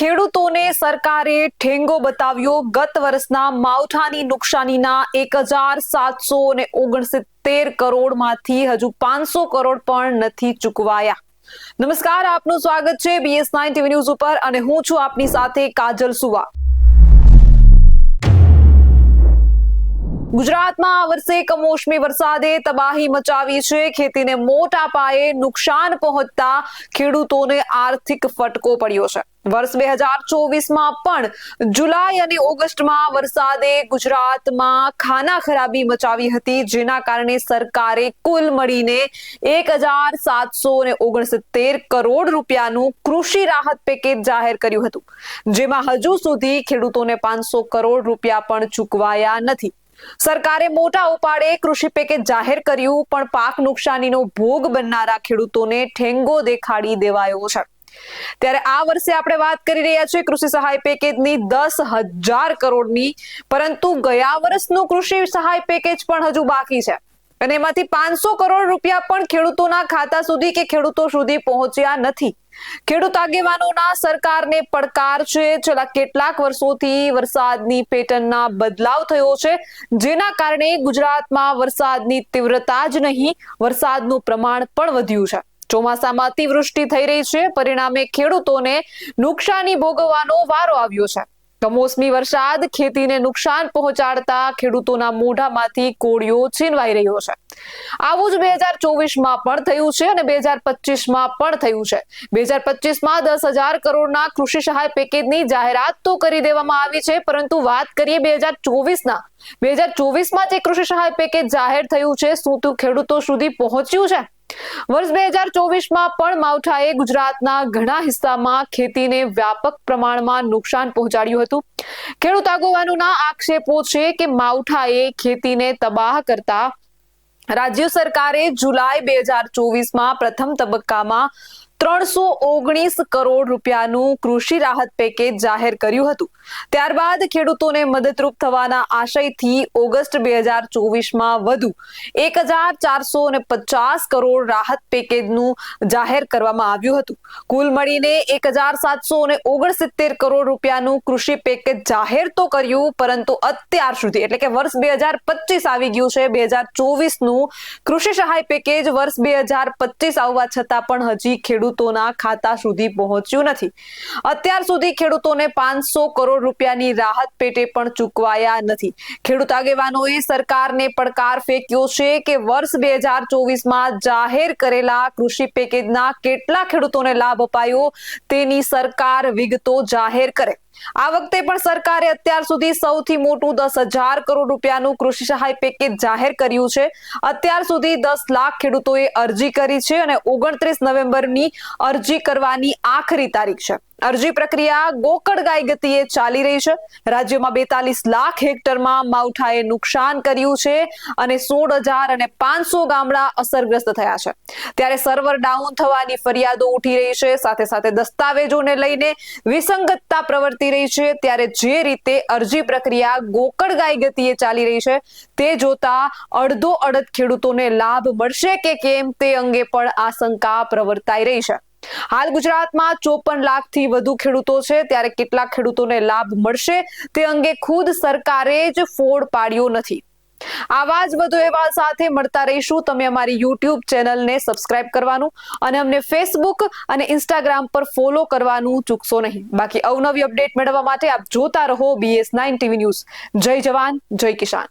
ખેડૂતોને સરકારે ઠેંગો બતાવ્યો. ગત વર્ષના માવઠાની નુકસાનીના એક હજાર સાતસો ને ઓગણસિત્તેર કરોડમાંથી હજુ પાંચસો કરોડ પણ નથી ચૂકવાયા. નમસ્કાર, આપનું સ્વાગત છે બીએસ નાઇન ટીવી ન્યૂઝ ઉપર અને હું છું આપની સાથે કાજલ સુવા. ગુજરાતમાં આ વર્ષે કમોસમી વરસાદે તબાહી મચાવી છે. ખેતીને મોટા પાયે નુકસાન પહોંચતા ખેડૂતોને આર્થિક ફટકો પડ્યો છે. વર્ષ બે હજાર ચોવીસમાં પણ જુલાઈ અને ઓગસ્ટમાં વરસાદે ગુજરાતમાં ખાના ખરાબી મચાવી હતી, જેના કારણે સરકારે કુલ મળીને એક હજાર સાતસો ને ઓગણસિત્તેર કરોડ રૂપિયાનું કૃષિ રાહત પેકેજ જાહેર કર્યું હતું, જેમાં હજુ સુધી ખેડૂતોને પાંચસો કરોડ રૂપિયા પણ ચૂકવાયા નથી. સરકારે મોટા ઉપાડે કૃષિ પેકેજ જાહેર કર્યું, પણ પાક નુકસાનીનો ભોગ બનનારા ખેડૂતોને ઠેંગો દેખાડી દેવાયો છે. ત્યારે આ વર્ષે આપણે વાત કરી રહ્યા છીએ કૃષિ સહાય પેકેજની દસ હજાર કરોડની, પરંતુ ગયા વર્ષનું કૃષિ સહાય પેકેજ પણ હજુ બાકી છે. અને એમાંથી પાંચસો કરોડ રૂપિયા પણ ખેડૂતોના ખાતા સુધી કે ખેડૂતો સુધી પહોંચ્યા નથી. ખેડૂત આગેવાનોના સરકારને પડકાર છે. છેલ્લા કેટલાક વર્ષોથી વરસાદની પેટર્નના બદલાવ થયો છે. જેના કારણે ગુજરાતમાં વરસાદની તીવ્રતા જ નહીં, વરસાદનું પ્રમાણ પણ વધ્યું છે. ચોમાસામાં અતિવૃષ્ટિ થઈ રહી છે. પરિણામે ખેડૂતોને નુકસાની ભોગવવાનો વારો આવ્યો છે. કમોસમી વરસાદ ખેતીને નુકસાન પહોંચાડતા ખેડૂતોના મોઢામાંથી કોળિયો છીનવાઈ રહ્યો છે. આવું જ બે હજાર ચોવીસમાં પણ થયું છે અને બે હજાર પચીસમાં પણ થયું છે. બે હજાર પચીસમાં દસ હજાર કરોડના કૃષિ સહાય પેકેજની જાહેરાત તો કરી દેવામાં આવી છે, પરંતુ વાત કરીએ બે હજાર ચોવીસના. બે હજાર ચોવીસમાં જે કૃષિ સહાય પેકેજ જાહેર થયું છે, શું તું ખેડૂતો સુધી પહોંચ્યું છે? વર્ષ બે હજાર ચોવીસમાં પણ માવઠાએ ગુજરાતના ઘણા હિસ્સામાં ખેતીને વ્યાપક પ્રમાણમાં નુકસાન પહોંચાડ્યું હતું. ખેડૂત આગોવાનોના આક્ષેપો છે કે માવઠાએ ખેતીને તબાહ કરતા રાજ્ય સરકારે જુલાઈ બે હજાર ચોવીસમાં પ્રથમ તબક્કામાં ત્રણસો ઓગણીસ કરોડ રૂપિયાનું કૃષિ રાહત પેકેજ જાહેર કર્યું હતું. ત્યારબાદ ખેડૂતોને મદદરૂપ થવાના આશયથી ઓગસ્ટ બે હજાર ચોવીસમાં વધુ એક હજાર ચારસો ને પચાસ કરોડ રાહત પેકેજનું જાહેર કરવામાં આવ્યું હતું. કુલ મળીને એક હજાર સાતસો ને ઓગણસિત્તેર કરોડ રૂપિયાનું કૃષિ પેકેજ જાહેર તો કર્યું, પરંતુ અત્યાર સુધી, એટલે કે વર્ષ બે હજાર પચીસ આવી ગયું છે, બે હજાર ચોવીસનું કૃષિ સહાય પેકેજ વર્ષ બે હજાર પચીસ આવવા છતાં પણ હજી ખેડૂતોના ખાતા સુધી પહોંચ્યું નથી. અત્યાર સુધી ખેડૂતોને પાંચસો કરોડ રૂપિયાની રાહત પેટે પણ ચૂકવાયા નથી. ખેડૂત આગેવાનોએ સરકારને પડકાર ફેંક્યો છે કે વર્ષ બે હજાર ચોવીસમાં જાહેર કરેલા કૃષિ પેકેજના કેટલા ખેડૂતોને લાભ અપાયો તેની સરકાર વિગતો જાહેર કરે. આ વખતે પણ સરકારે અત્યાર સુધી સૌથી મોટું દસ હજાર કરોડ રૂપિયાનું કૃષિ સહાય પેકેજ જાહેર કર્યું છે. અત્યાર સુધી દસ લાખ ખેડૂતોએ અરજી કરી છે અને ઓગણત્રીસ નવેમ્બરની અરજી કરવાની આખરી તારીખ છે. અરજી પ્રક્રિયા ગોકળ ગાય ગતિએ ચાલી રહી છે. રાજ્યમાં બેતાલીસ લાખ હેક્ટરમાં માવઠાએ નુકસાન કર્યું છે અને સોળ હજાર અને પાંચસો ગામડા અસરગ્રસ્ત થયા છે. ત્યારે સર્વર ડાઉન થવાની ફરિયાદો ઉઠી રહી છે. સાથે સાથે દસ્તાવેજોને લઈને વિસંગતતા પ્રવર્તી રહી છે. ત્યારે જે રીતે અરજી પ્રક્રિયા ગોકળ ગાય ગતિએ ચાલી રહી છે, તે જોતા અડધો અડધ ખેડૂતોને લાભ મળશે કે કેમ તે અંગે પણ આશંકા પ્રવર્તાઈ રહી છે. હાલ ગુજરાતમાં ચોપન લાખથી વધુ ખેડૂતો છે. ત્યારે કેટલા ખેડૂતોને લાભ મળશે તે અંગે ખુદ સરકારે જ ફોડ પાડ્યો નથી. આવા જ વધુ એવા સાથે મળતા રહીશું. તમે અમારી યુટ્યુબ ચેનલને સબસ્ક્રાઇબ કરવાનું અને અમને ફેસબુક અને ઇન્સ્ટાગ્રામ પર ફોલો કરવાનું ચૂકશો નહીં. બાકી અવનવી અપડેટ મેળવવા માટે આપ જોતા રહો બીએસ નાઇન ટીવી ન્યૂઝ જય જવાન, જય કિસાન.